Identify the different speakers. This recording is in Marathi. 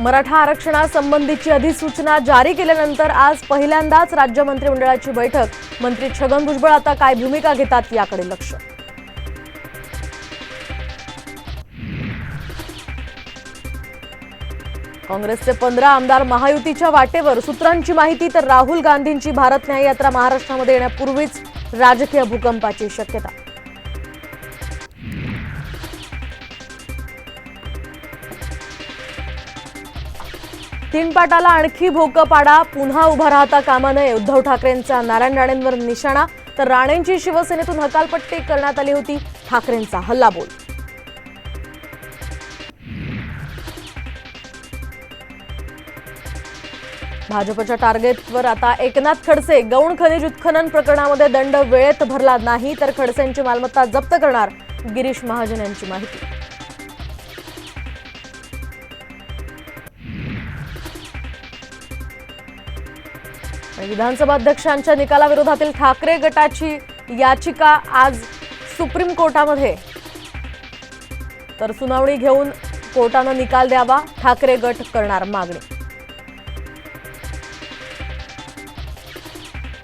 Speaker 1: मराठा आरक्षणासंबंधीची अधिसूचना जारी केल्यानंतर आज पहिल्यांदाच राज्य मंत्रिमंडळाची बैठक. मंत्री छगन भुजबळ आता काय भूमिका घेतात याकडे लक्ष. काँग्रेसचे पंधरा आमदार महायुतीच्या वाटेवर. सूत्रांची माहिती तर राहुल गांधींची भारत न्याय यात्रा महाराष्ट्रामध्ये येण्यापूर्वीच राजकीय भूकंपाची शक्यता. तीनपाटाला आणखी भोकं पाडा. पुन्हा उभा राहता कामा नये उद्धव ठाकरेंचा नारायण राणेंवर निशाणा. तर राणेंची शिवसेनेतून हकालपट्टी करण्यात आली होती. ठाकरेंचा हल्लाबोल. भाजपच्या टार्गेटवर आता एकनाथ खडसे. गौण खनिज उत्खनन प्रकरणामध्ये दंड वेळेत भरला नाही तर खडसेंची मालमत्ता जप्त करणार गिरीश महाजन यांची माहिती. विधानसभा अध्यक्षांच्या निकालाविरोधातील ठाकरे गटाची याचिका आज सुप्रीम कोर्टामध्ये. तर सुनावणी घेऊन कोर्टानं निकाल द्यावा ठाकरे गट करणार मागणी.